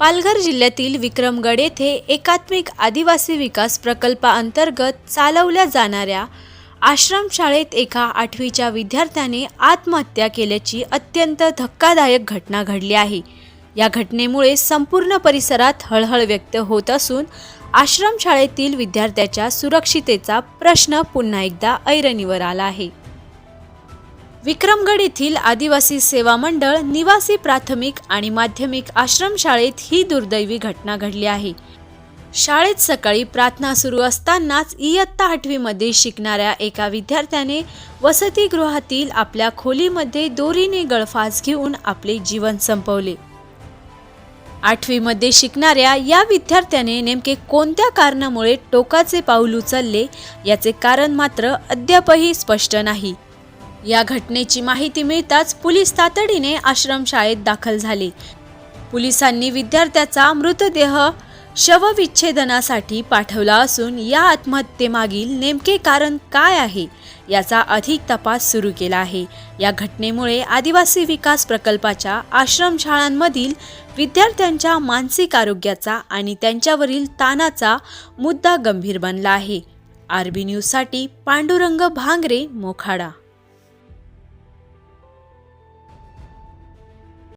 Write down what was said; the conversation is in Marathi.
पालघर जिल्ह्यातील विक्रमगड येथे एकात्मिक आदिवासी विकास प्रकल्पाअंतर्गत चालवल्या जाणाऱ्या आश्रमशाळेत एका आठवीच्या विद्यार्थ्याने आत्महत्या केल्याची अत्यंत धक्कादायक घटना घडली आहे. या घटनेमुळे संपूर्ण परिसरात हळहळ व्यक्त होत असून आश्रमशाळेतील विद्यार्थ्याच्या सुरक्षितेचा प्रश्न पुन्हा एकदा ऐरणीवर आला आहे. विक्रमगड येथील आदिवासी सेवा मंडळ निवासी प्राथमिक आणि माध्यमिक आश्रमशाळेत ही दुर्दैवी घटना घडली आहे. शाळेत सकाळी प्रार्थना सुरू असतानाच इयत्ता आठवीमध्ये शिकणाऱ्या एका विद्यार्थ्याने वसतिगृहातील आपल्या खोलीमध्ये दोरीने गळफास घेऊन आपले जीवन संपवले. आठवीमध्ये शिकणाऱ्या या विद्यार्थ्याने नेमके कोणत्या कारणामुळे टोकाचे पाऊल उचलले याचे कारण मात्र अद्यापही स्पष्ट नाही. या घटनेची माहिती मिळताच पोलीस तातडीने आश्रमशाळेत दाखल झाले. पोलिसांनी विद्यार्थ्याचा मृतदेह शवविच्छेदनासाठी पाठवला असून या आत्महत्येमागील नेमके कारण काय आहे याचा अधिक तपास सुरू केला आहे. या घटनेमुळे आदिवासी विकास प्रकल्पाच्या आश्रमशाळांमधील विद्यार्थ्यांच्या मानसिक आरोग्याचा आणि त्यांच्यावरील ताणाचा मुद्दा गंभीर बनला आहे. आरबी न्यूजसाठी पांडुरंग भांगरे मोखाडा.